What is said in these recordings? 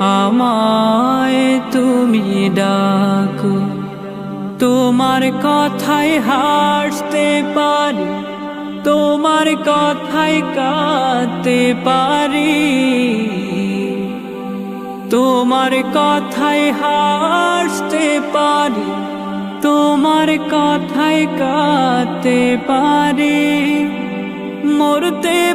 আমায় তুমি ডাকো। তোমার কথায় হাসতে পারি, তোমার কথায় কাঁদতে পারি। তোমার কথায় হাসতে পারি, তোমার কথায় কাঁদতে পারি। মরতে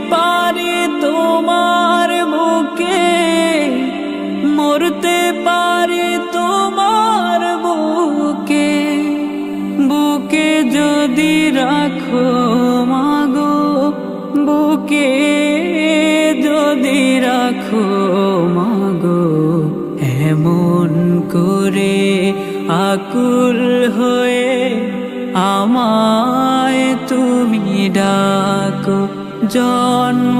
যদি রাখো মাগো বুকে, যদি রাখো মাগো, এমন করে আকুল হয়ে আমায় তুমি ডাকো। জন্ম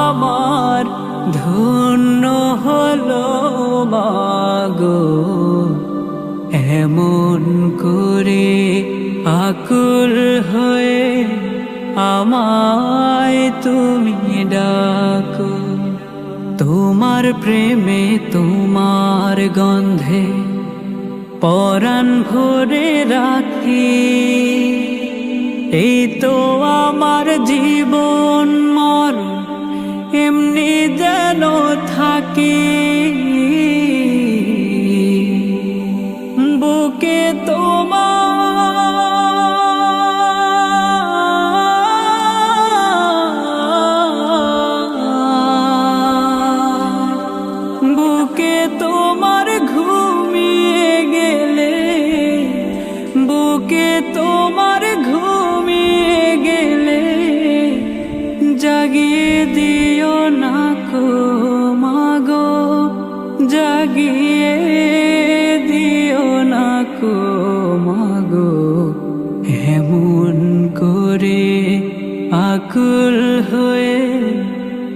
আমার, ধন্য হলো মাগো। এমন আকুল হয়ে আমায় তুমি ডাকো। তোমার প্রেমে তোমার গন্ধে পরাণ ভরে রাখি। এই তো আমার জীবন মর, এমনি যেন থাকি। বুকে তোমার ঘুমিয়ে গেলে, বুকে তোমার ঘুমিয়ে গেলে, জাগিয়ে দিও না কো মাগো, জাগিয়ে দিও না কো মাগো এমন করে আকুল হয়ে